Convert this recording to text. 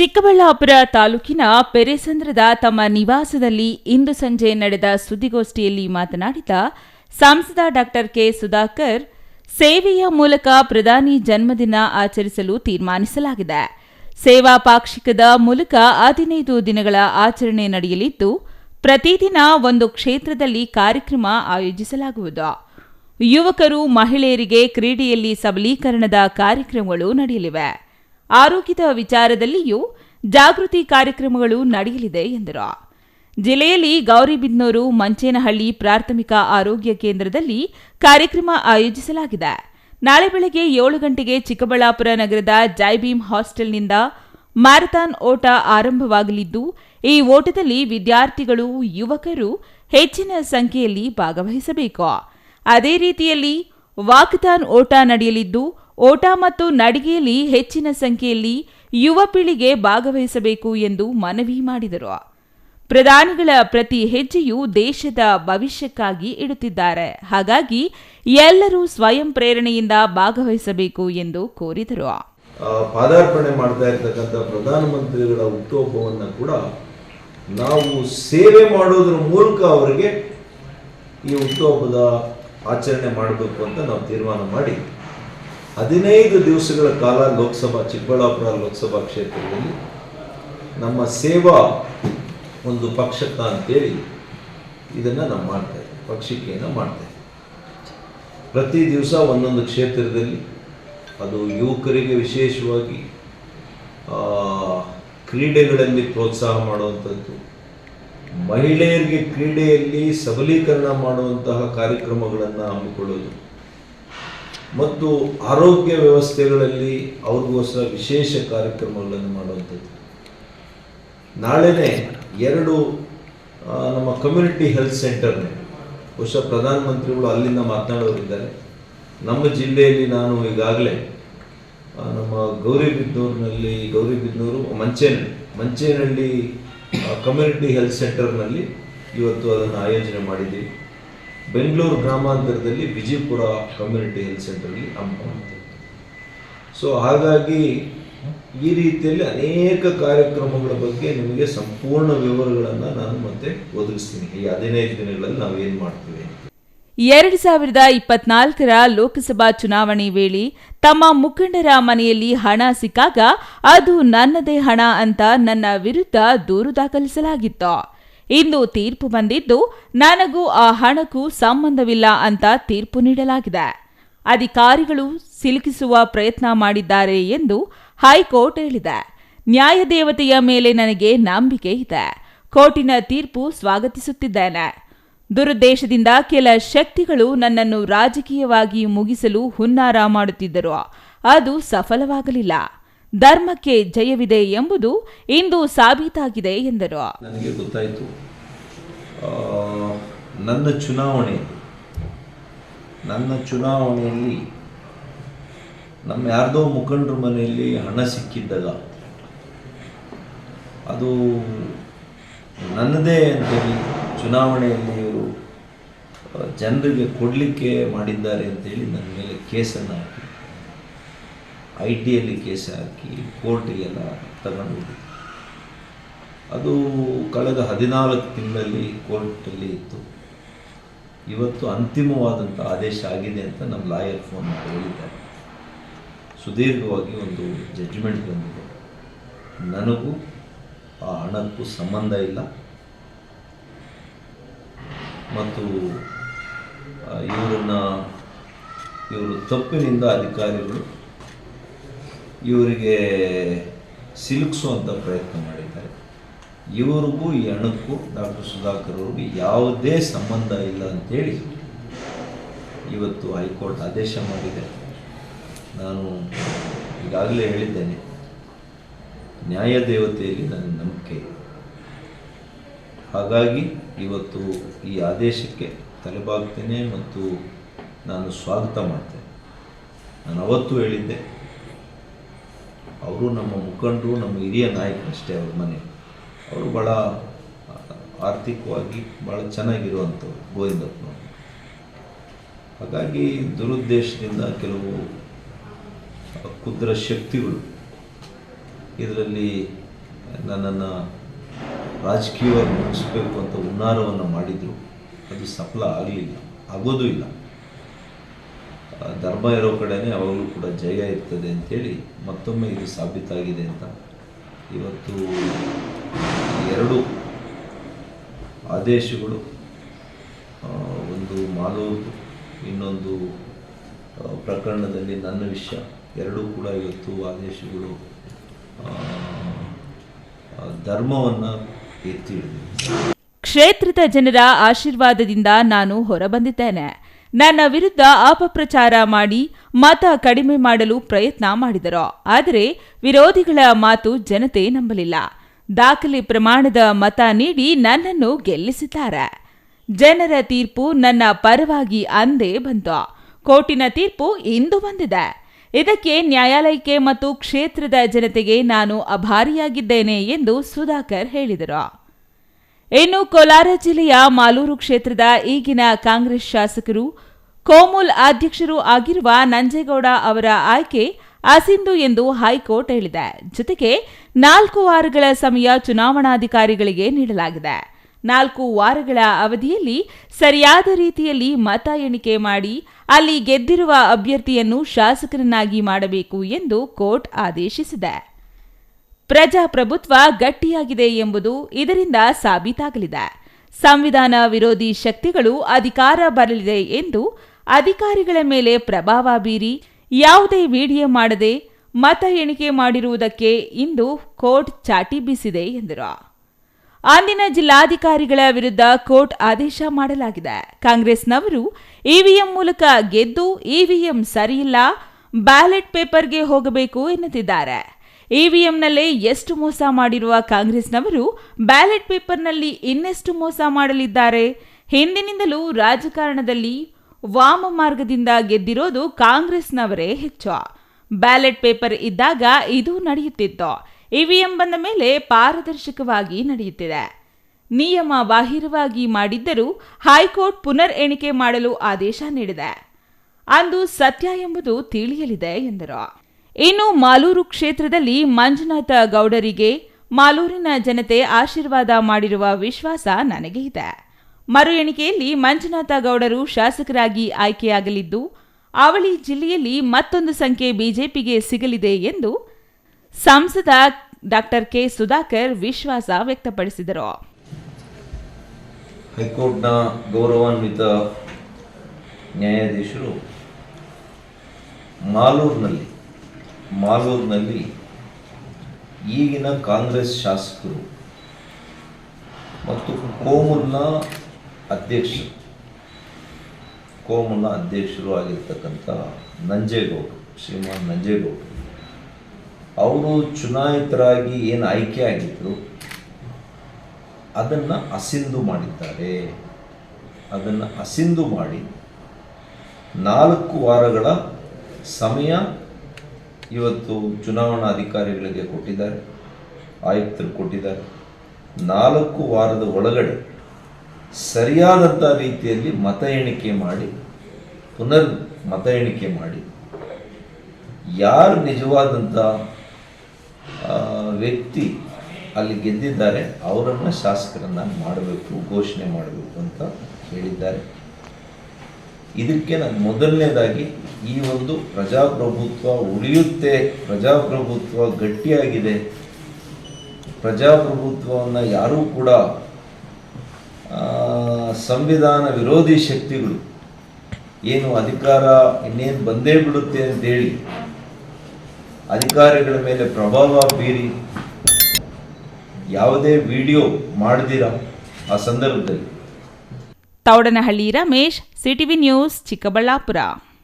ಚಿಕ್ಕಬಳ್ಳಾಪುರ ತಾಲೂಕಿನ ಪೆರೆಸಂದ್ರದ ತಮ್ಮ ನಿವಾಸದಲ್ಲಿ ಇಂದು ಸಂಜೆ ನಡೆದ ಸುದ್ದಿಗೋಷ್ಠಿಯಲ್ಲಿ ಮಾತನಾಡಿದ ಸಂಸದ ಡಾಕ್ಟರ್ ಕೆ ಸುಧಾಕರ್, ಸೇವೆಯ ಮೂಲಕ ಪ್ರಧಾನಿ ಜನ್ಮದಿನ ಆಚರಿಸಲು ತೀರ್ಮಾನಿಸಲಾಗಿದೆ. ಸೇವಾ ಪಾಕ್ಷಿಕದ ಮೂಲಕ ಹದಿನೈದು ದಿನಗಳ ಆಚರಣೆ ನಡೆಯಲಿದ್ದು, ಪ್ರತಿದಿನ ಒಂದು ಕ್ಷೇತ್ರದಲ್ಲಿ ಕಾರ್ಯಕ್ರಮ ಆಯೋಜಿಸಲಾಗುವುದು. ಯುವಕರು ಮಹಿಳೆಯರಿಗೆ ಕ್ರೀಡೆಯಲ್ಲಿ ಸಬಲೀಕರಣದ ಕಾರ್ಯಕ್ರಮಗಳು ನಡೆಯಲಿವೆ. ಆರೋಗ್ಯದ ವಿಚಾರದಲ್ಲಿಯೂ ಜಾಗೃತಿ ಕಾರ್ಯಕ್ರಮಗಳು ನಡೆಯಲಿದೆ ಎಂದರು. ಜಿಲ್ಲೆಯಲ್ಲಿ ಗೌರಿಬಿದ್ನೂರು ಮಂಚೇನಹಳ್ಳಿ ಪ್ರಾಥಮಿಕ ಆರೋಗ್ಯ ಕೇಂದ್ರದಲ್ಲಿ ಕಾರ್ಯಕ್ರಮ ಆಯೋಜಿಸಲಾಗಿದೆ. ನಾಳೆ ಬೆಳಗ್ಗೆ ಏಳು ಗಂಟೆಗೆ ಚಿಕ್ಕಬಳ್ಳಾಪುರ ನಗರದ ಜೈಭೀಮ್ ಹಾಸ್ಟೆಲ್ನಿಂದ ಮ್ಯಾರಥಾನ್ ಓಟ ಆರಂಭವಾಗಲಿದ್ದು, ಈ ಓಟದಲ್ಲಿ ವಿದ್ಯಾರ್ಥಿಗಳು, ಯುವಕರು ಹೆಚ್ಚಿನ ಸಂಖ್ಯೆಯಲ್ಲಿ ಭಾಗವಹಿಸಬೇಕು. ಅದೇ ರೀತಿಯಲ್ಲಿ ವಾಕಥಾನ್ ಓಟ ನಡೆಯಲಿದ್ದು ಓಟ ಮತ್ತು ನಡಿಗೆಯಲ್ಲಿ ಹೆಚ್ಚಿನ ಸಂಖ್ಯೆಯಲ್ಲಿ ಯುವ ಪೀಳಿಗೆ ಭಾಗವಹಿಸಬೇಕು ಎಂದು ಮನವಿ ಮಾಡಿದರು. ಪ್ರಧಾನಿಗಳ ಪ್ರತಿ ಹೆಜ್ಜೆಯು ದೇಶದ ಭವಿಷ್ಯಕ್ಕಾಗಿ ಇಡುತ್ತಿದ್ದಾರೆ. ಹಾಗಾಗಿ ಎಲ್ಲರೂ ಸ್ವಯಂ ಪ್ರೇರಣೆಯಿಂದ ಭಾಗವಹಿಸಬೇಕು ಎಂದು ಕೋರಿದರು. ಪಾದಾರ್ಪಣೆ ಮಾಡ್ತಾ ಇರ್ತಕ್ಕಂಥ ಪ್ರಧಾನಮಂತ್ರಿಗಳ ಹುಟ್ಟುಹಬ್ಬವನ್ನು ಕೂಡ ನಾವು ಸೇವೆ ಮಾಡೋದ್ರ ಮೂಲಕ ಅವರಿಗೆ ಈ ಹುಟ್ಟುಹಬ್ಬದ ಆಚರಣೆ ಮಾಡಬೇಕು ಅಂತ ನಾವು ತೀರ್ಮಾನ ಮಾಡಿ ಹದಿನೈದು ದಿವಸಗಳ ಕಾಲ ಲೋಕಸಭಾ, ಚಿಕ್ಕಬಳ್ಳಾಪುರ ಲೋಕಸಭಾ ಕ್ಷೇತ್ರದಲ್ಲಿ ನಮ್ಮ ಸೇವಾ ಒಂದು ಪಕ್ಷಕ ಅಂತೇಳಿ ಇದನ್ನು ನಾವು ಮಾಡ್ತಾ ಇದ್ದೀವಿ ಪಕ್ಷಿಕೆಯನ್ನು ಮಾಡ್ತಾ ಇದ್ದೀವಿ ಪ್ರತಿ ದಿವಸ ಒಂದೊಂದು ಕ್ಷೇತ್ರದಲ್ಲಿ ಅದು ಯುವಕರಿಗೆ ವಿಶೇಷವಾಗಿ ಕ್ರೀಡೆಗಳಲ್ಲಿ ಪ್ರೋತ್ಸಾಹ ಮಾಡುವಂಥದ್ದು ಮಹಿಳೆಯರಿಗೆ ಕ್ರೀಡೆಯಲ್ಲಿ ಸಬಲೀಕರಣ ಮಾಡುವಂತಹ ಕಾರ್ಯಕ್ರಮಗಳನ್ನು ಹಮ್ಮಿಕೊಳ್ಳೋದು. ಮತ್ತು ಆರೋಗ್ಯ ವ್ಯವಸ್ಥೆಗಳಲ್ಲಿ ಅವ್ರಿಗೋಸ್ಕರ ವಿಶೇಷ ಕಾರ್ಯಕ್ರಮಗಳನ್ನು ಮಾಡುವಂಥದ್ದು. ನಾಳೆನೇ ಎರಡು ನಮ್ಮ ಕಮ್ಯುನಿಟಿ ಹೆಲ್ತ್ ಸೆಂಟರ್ನ ಬಹುಶಃ ಪ್ರಧಾನಮಂತ್ರಿಗಳು ಅಲ್ಲಿಂದ ಮಾತನಾಡೋರಿದ್ದಾರೆ. ನಮ್ಮ ಜಿಲ್ಲೆಯಲ್ಲಿ ನಾನು ಈಗಾಗಲೇ ನಮ್ಮ ಗೌರಿಬಿದ್ನೂರಿನಲ್ಲಿ ಗೌರಿಬಿದ್ನೂರು ಮಂಚೇನಹಳ್ಳಿ ಮಂಚೇನಹಳ್ಳಿ ಕಮ್ಯುನಿಟಿ ಹೆಲ್ತ್ ಸೆಂಟರ್ನಲ್ಲಿ ಇವತ್ತು ಅದನ್ನು ಆಯೋಜನೆ ಮಾಡಿದ್ದೀವಿ. ಬೆಂಗಳೂರು ಗ್ರಾಮಾಂತರದಲ್ಲಿ ವಿಜಯಪುರ ಕಮ್ಯುನಿಟಿ ಹೆಲ್ತ್ ಸೆಂಟರ್ಲಿ ಹಮ್ಮಿಕೊಂಡಿದ್ದೀವಿ ಸೊ ಹಾಗಾಗಿ ಈ ರೀತಿಯಲ್ಲಿ ಅನೇಕ ಕಾರ್ಯಕ್ರಮಗಳ ಬಗ್ಗೆ ನಿಮಗೆ ಸಂಪೂರ್ಣ ವಿವರಗಳನ್ನು ನಾನು ಮತ್ತೆ ಒದಗಿಸ್ತೀನಿ. ಈ ಹದಿನೈದು ದಿನಗಳಲ್ಲಿ ನಾವು ಏನು ಮಾಡ್ತೀವಿ ಎರಡು ಸಾವಿರದ ಇಪ್ಪತ್ನಾಲ್ಕರ ಲೋಕಸಭಾ ಚುನಾವಣೆ ವೇಳೆ ತಮ್ಮ ಮುಖಂಡರ ಮನೆಯಲ್ಲಿ ಹಣ ಸಿಕ್ಕಾಗ ಅದು ನನ್ನದೇ ಹಣ ಅಂತ ನನ್ನ ವಿರುದ್ಧ ದೂರು ದಾಖಲಿಸಲಾಗಿತ್ತು. ಇಂದು ತೀರ್ಪು ಬಂದಿದ್ದು, ನನಗೂ ಆ ಹಣಕ್ಕೂ ಸಂಬಂಧವಿಲ್ಲ ಅಂತ ತೀರ್ಪು ನೀಡಲಾಗಿದೆ. ಅಧಿಕಾರಿಗಳು ಸಿಲುಕಿಸುವ ಪ್ರಯತ್ನ ಮಾಡಿದ್ದಾರೆ ಎಂದು ಹೈಕೋರ್ಟ್ ಹೇಳಿದೆ. ನ್ಯಾಯದೇವತೆಯ ಮೇಲೆ ನನಗೆ ನಂಬಿಕೆ ಇದೆ. ಕೋರ್ಟಿನ ತೀರ್ಪು ಸ್ವಾಗತಿಸುತ್ತಿದ್ದೇನೆ. ದುರುದ್ದೇಶದಿಂದ ಕೆಲ ಶಕ್ತಿಗಳು ನನ್ನನ್ನು ರಾಜಕೀಯವಾಗಿ ಮುಗಿಸಲು ಹುನ್ನಾರ ಮಾಡುತ್ತಿದ್ದರು ಅದು ಸಫಲವಾಗಲಿಲ್ಲ. ಧರ್ಮಕ್ಕೆ ಜಯವಿದೆ ಎಂಬುದು ಇಂದು ಸಾಬೀತಾಗಿದೆ ಎಂದರು. ನನಗೆ ಗೊತ್ತಾಯಿತು. ನನ್ನ ಚುನಾವಣೆ, ನನ್ನ ಚುನಾವಣೆಯಲ್ಲಿ ನಮ್ಮ ಯಾರ್ದೋ ಮುಖಂಡರ ಮನೆಯಲ್ಲಿ ಹಣ ಸಿಕ್ಕಿದ್ದಲ್ಲ. ಅದು ನನ್ನದೇ ಅಂತೇಳಿ ಚುನಾವಣೆಯಲ್ಲಿ ಇವರು ಜನರಿಗೆ ಕೊಡಲಿಕ್ಕೆ ಮಾಡಿದ್ದಾರೆ ಅಂತೇಳಿ ನನ್ನ ಮೇಲೆ ಕೇಸನ್ನು ಹಾಕಿ ಐ ಟಿಯಲ್ಲಿ ಕೇಸ್ ಹಾಕಿ ಕೋರ್ಟಿಗೆಲ್ಲ ತಗೊಂಡು ಅದು ಕಳೆದ ಹದಿನಾಲ್ಕು ತಿಂಗಳಲ್ಲಿ ಕೋರ್ಟಲ್ಲಿ ಇತ್ತು. ಇವತ್ತು ಅಂತಿಮವಾದಂಥ ಆದೇಶ ಆಗಿದೆ ಅಂತ ನಮ್ಮ ಲಾಯರ್ ಫೋನ್ ಮಾಡಿ ಹೇಳಿದ್ದಾರೆ. ಸುದೀರ್ಘವಾಗಿ ಒಂದು ಜಡ್ಜ್ಮೆಂಟ್ ಬಂದಿದೆ. ನನಗೂ ಆ ಹಣಕ್ಕೂ ಸಂಬಂಧ ಇಲ್ಲ. ಮತ್ತು ಇವರನ್ನ, ಇವರು ತಪ್ಪಿನಿಂದ ಅಧಿಕಾರಿಗಳು ಇವರಿಗೆ ಸಿಲುಕಿಸುವಂಥ ಪ್ರಯತ್ನ ಮಾಡಿದ್ದಾರೆ. ಇವರಿಗೂ ಈ ಹಣಕ್ಕೂ ಡಾಕ್ಟರ್ ಸುಧಾಕರ್ ಅವ್ರಿಗೂ ಯಾವುದೇ ಸಂಬಂಧ ಇಲ್ಲ ಅಂತೇಳಿ ಇವತ್ತು ಹೈಕೋರ್ಟ್ ಆದೇಶ ಮಾಡಿದೆ. ನಾನು ಈಗಾಗಲೇ ಹೇಳಿದ್ದೇನೆ ನ್ಯಾಯ ದೇವತೆಯಲ್ಲಿ ನನ್ನ ನಂಬಿಕೆ ಹಾಗಾಗಿ ಇವತ್ತು ಈ ಆದೇಶಕ್ಕೆ ತಲೆಬಾಗ್ತೇನೆ ಮತ್ತು ನಾನು ಸ್ವಾಗತ ಮಾಡ್ತೇನೆ. ನಾನು ಅವತ್ತು ಹೇಳಿದ್ದೆ ಅವರು ನಮ್ಮ ಮುಖಂಡರು, ನಮ್ಮ ಹಿರಿಯ ನಾಯಕರಷ್ಟೇ ಅವ್ರ ಮನೆ. ಅವರು ಭಾಳ ಆರ್ಥಿಕವಾಗಿ ಭಾಳ ಚೆನ್ನಾಗಿರುವಂಥವ್ರು ಗೋವಿಂದಪ್ಪನವರು. ಹಾಗಾಗಿ ದುರುದ್ದೇಶದಿಂದ ಕೆಲವು ಕುದ್ರ ಶಕ್ತಿಗಳು ಇದರಲ್ಲಿ ನನ್ನನ್ನು ರಾಜಕೀಯವಾಗಿ ಮುಗಿಸ್ಬೇಕು ಅಂತ ಹುನ್ನಾರವನ್ನು ಮಾಡಿದರು. ಅದು ಸಫಲ ಆಗಲಿಲ್ಲ, ಆಗೋದೂ ಇಲ್ಲ. ಧರ್ಮ ಇರೋ ಕಡೆನೇ ಯಾವಾಗಲೂ ಕೂಡ ಜಯ ಇರ್ತದೆ ಅಂತೇಳಿ ಮತ್ತೊಮ್ಮೆ ಇದು ಸಾಬೀತಾಗಿದೆ ಅಂತ. ಇವತ್ತು ಎರಡು ಆದೇಶಗಳು ಒಂದು ಮಾಲೂರು, ಇನ್ನೊಂದು ಪ್ರಕರಣದಲ್ಲಿ ನನ್ನ ವಿಷಯ. ಎರಡೂ ಕೂಡ ಇವತ್ತು ಆದೇಶಗಳು ಧರ್ಮವನ್ನು ಎತ್ತಿ ಹಿಡಿದಿದೆ. ಕ್ಷೇತ್ರದ ಜನರ ಆಶೀರ್ವಾದದಿಂದ ನಾನು ಹೊರಬಂದಿದ್ದೇನೆ. ನನ್ನ ವಿರುದ್ಧ ಅಪಪ್ರಚಾರ ಮಾಡಿ ಮತ ಕಡಿಮೆ ಮಾಡಲು ಪ್ರಯತ್ನ ಮಾಡಿದರು. ಆದರೆ ವಿರೋಧಿಗಳ ಮಾತು ಜನತೆ ನಂಬಲಿಲ್ಲ. ದಾಖಲೆ ಪ್ರಮಾಣದ ಮತ ನೀಡಿ ನನ್ನನ್ನು ಗೆಲ್ಲಿಸಿದ್ದಾರೆ. ಜನರ ತೀರ್ಪು ನನ್ನ ಪರವಾಗಿ ಅಂದೇ ಬಂತು. ಕೋರ್ಟಿನ ತೀರ್ಪು ಇಂದು ಬಂದಿದೆ. ಇದಕ್ಕೆ ನ್ಯಾಯಾಲಯಕ್ಕೆ ಮತ್ತು ಕ್ಷೇತ್ರದ ಜನತೆಗೆ ನಾನು ಅಭಾರಿಯಾಗಿದ್ದೇನೆ ಎಂದು ಸುಧಾಕರ್ ಹೇಳಿದರು. ಇನ್ನು ಕೋಲಾರ ಜಿಲ್ಲೆಯ ಮಾಲೂರು ಕ್ಷೇತ್ರದ ಈಗಿನ ಕಾಂಗ್ರೆಸ್ ಶಾಸಕರು, ಕೋಮುಲ್ ಅಧ್ಯಕ್ಷರು ಆಗಿರುವ ನಂಜೇಗೌಡ ಅವರ ಆಯ್ಕೆ ಅಸಿಂಧು ಎಂದು ಹೈಕೋರ್ಟ್ ಹೇಳಿದೆ. ಜೊತೆಗೆ ನಾಲ್ಕು ವಾರಗಳ ಸಮಯ ಚುನಾವಣಾಧಿಕಾರಿಗಳಿಗೆ ನೀಡಲಾಗಿದೆ. ನಾಲ್ಕು ವಾರಗಳ ಅವಧಿಯಲ್ಲಿ ಸರಿಯಾದ ರೀತಿಯಲ್ಲಿ ಮತ ಎಣಿಕೆ ಮಾಡಿ ಅಲ್ಲಿ ಗೆದ್ದಿರುವ ಅಭ್ಯರ್ಥಿಯನ್ನು ಶಾಸಕರನ್ನಾಗಿ ಮಾಡಬೇಕು ಎಂದು ಕೋರ್ಟ್ ಆದೇಶಿಸಿದೆ. ಪ್ರಜಾಪ್ರಭುತ್ವ ಗಟ್ಟಿಯಾಗಿದೆ ಎಂಬುದು ಇದರಿಂದ ಸಾಬೀತಾಗಲಿದೆ. ಸಂವಿಧಾನ ವಿರೋಧಿ ಶಕ್ತಿಗಳು ಅಧಿಕಾರ ಬರಲಿದೆ ಎಂದು ಅಧಿಕಾರಿಗಳ ಮೇಲೆ ಪ್ರಭಾವ ಬೀರಿ ಯಾವುದೇ ವಿಡಿಯೋ ಮಾಡದೆ ಮತ ಎಣಿಕೆ ಮಾಡಿರುವುದಕ್ಕೆ ಇಂದು ಕೋರ್ಟ್ ಚಾಟಿ ಬೀಸಿದೆ ಎಂದರು. ಅಂದಿನ ಜಿಲ್ಲಾಧಿಕಾರಿಗಳ ವಿರುದ್ಧ ಕೋರ್ಟ್ ಆದೇಶ ಮಾಡಲಾಗಿದೆ. ಕಾಂಗ್ರೆಸ್ನವರು ಇವಿಎಂ ಮೂಲಕ ಗೆದ್ದು ಇವಿಎಂ ಸರಿಯಿಲ್ಲ, ಬ್ಯಾಲೆಟ್ ಪೇಪರ್ಗೆ ಹೋಗಬೇಕು ಎನ್ನುತ್ತಿದ್ದಾರೆ. ಇವಿಎಂನಲ್ಲೇ ಎಷ್ಟು ಮೋಸ ಮಾಡಿರುವ ಕಾಂಗ್ರೆಸ್ನವರು ಬ್ಯಾಲೆಟ್ ಪೇಪರ್ನಲ್ಲಿ ಇನ್ನೆಷ್ಟು ಮೋಸ ಮಾಡಲಿದ್ದಾರೆ? ಹಿಂದಿನಿಂದಲೂ ರಾಜಕಾರಣದಲ್ಲಿ ವಾಮ ಮಾರ್ಗದಿಂದ ಗೆದ್ದಿರೋದು ಕಾಂಗ್ರೆಸ್ನವರೇ ಹೆಚ್ಚು. ಬ್ಯಾಲೆಟ್ ಪೇಪರ್ ಇದ್ದಾಗ ಇದು ನಡೆಯುತ್ತಿತ್ತು. ಇವಿಎಂ ಬಂದ ಮೇಲೆ ಪಾರದರ್ಶಕವಾಗಿ ನಡೆಯುತ್ತಿದೆ. ನಿಯಮ ಬಾಹಿರವಾಗಿ ಮಾಡಿದ್ದರೂ ಹೈಕೋರ್ಟ್ ಪುನರ್ ಎಣಿಕೆ ಮಾಡಲು ಆದೇಶ ನೀಡಿದೆ. ಅಂದು ಸತ್ಯ ಎಂಬುದು ತಿಳಿಯಲಿದೆ ಎಂದರು. ಇನ್ನು ಮಾಲೂರು ಕ್ಷೇತ್ರದಲ್ಲಿ ಮಂಜುನಾಥ ಗೌಡರಿಗೆ ಮಾಲೂರಿನ ಜನತೆ ಆಶೀರ್ವಾದ ಮಾಡಿರುವ ವಿಶ್ವಾಸ ನನಗೆ ಇದೆ. ಮರು ಎಣಿಕೆಯಲ್ಲಿ ಮಂಜುನಾಥ ಗೌಡರು ಶಾಸಕರಾಗಿ ಆಯ್ಕೆಯಾಗಲಿದ್ದು ಅವಳಿ ಜಿಲ್ಲೆಯಲ್ಲಿ ಮತ್ತೊಂದು ಸಂಖ್ಯೆ ಬಿಜೆಪಿಗೆ ಸಿಗಲಿದೆ ಎಂದು ಸಂಸದ ಡಾಕ್ಟರ್ ಕೆ ಸುಧಾಕರ್ ವಿಶ್ವಾಸ ವ್ಯಕ್ತಪಡಿಸಿದರು. ಹೈಕೋರ್ಟ್ನ ಗೌರವಾನ್ವಿತ ನ್ಯಾಯಾಧೀಶರು ಮಾಲೂರಿನಲ್ಲಿ ಮಾಲೂರಿನಲ್ಲಿ ಈಗಿನ ಕಾಂಗ್ರೆಸ್ ಶಾಸಕರು ಮತ್ತು ಕೋಮುಲ್ನ ಅಧ್ಯಕ್ಷ ಕೋಮುಲ್ನ ಅಧ್ಯಕ್ಷರು ಆಗಿರ್ತಕ್ಕಂಥ ನಂಜೇಗೌಡರು ಶ್ರೀಮಾನ್ ನಂಜೇಗೌಡರು ಅವರು ಚುನಾಯಿತರಾಗಿ ಏನು ಆಯ್ಕೆ ಆಗಿದ್ರು? ಅದನ್ನು ಅಸಿಂಧು ಮಾಡಿದ್ದಾರೆ. ಅದನ್ನು ಅಸಿಂಧು ಮಾಡಿ ನಾಲ್ಕು ವಾರಗಳ ಸಮಯ ಇವತ್ತು ಚುನಾವಣಾ ಅಧಿಕಾರಿಗಳಿಗೆ ಕೊಟ್ಟಿದ್ದಾರೆ, ಆಯುಕ್ತರು ಕೊಟ್ಟಿದ್ದಾರೆ. ನಾಲ್ಕು ವಾರದ ಒಳಗಡೆ ಸರಿಯಾದಂಥ ರೀತಿಯಲ್ಲಿ ಮತ ಎಣಿಕೆ ಮಾಡಿ, ಪುನರ್ ಮತ ಎಣಿಕೆ ಮಾಡಿ, ಯಾರು ನಿಜವಾದಂಥ ವ್ಯಕ್ತಿ ಅಲ್ಲಿ ಗೆದ್ದಿದ್ದಾರೆ, ಅವರನ್ನು ಶಾಸಕರನ್ನಾಗಿ ಮಾಡಬೇಕು, ಘೋಷಣೆ ಮಾಡಬೇಕು ಅಂತ ಹೇಳಿದ್ದಾರೆ. ಇದಕ್ಕೆ ನಾನು ಮೊದಲನೇದಾಗಿ ಈ ಒಂದು ಪ್ರಜಾಪ್ರಭುತ್ವ ಉಳಿಯುತ್ತೆ, ಪ್ರಜಾಪ್ರಭುತ್ವ ಗಟ್ಟಿಯಾಗಿದೆ. ಪ್ರಜಾಪ್ರಭುತ್ವವನ್ನು ಯಾರೂ ಕೂಡ ಸಂವಿಧಾನ ವಿರೋಧಿ ಶಕ್ತಿಗಳು ಏನು ಅಧಿಕಾರ ಇನ್ನೇನು ಬಂದೇ ಬಿಡುತ್ತೆ ಅಂತೇಳಿ ಅಧಿಕಾರಿಗಳ ಮೇಲೆ ಪ್ರಭಾವ ಬೀರಿ ಯಾವುದೇ ವಿಡಿಯೋ ಮಾಡದಿರ ಆ ಸಂದರ್ಭದಲ್ಲಿ. Thoudanahalli Ramesh, CTV news, Chikkaballapura.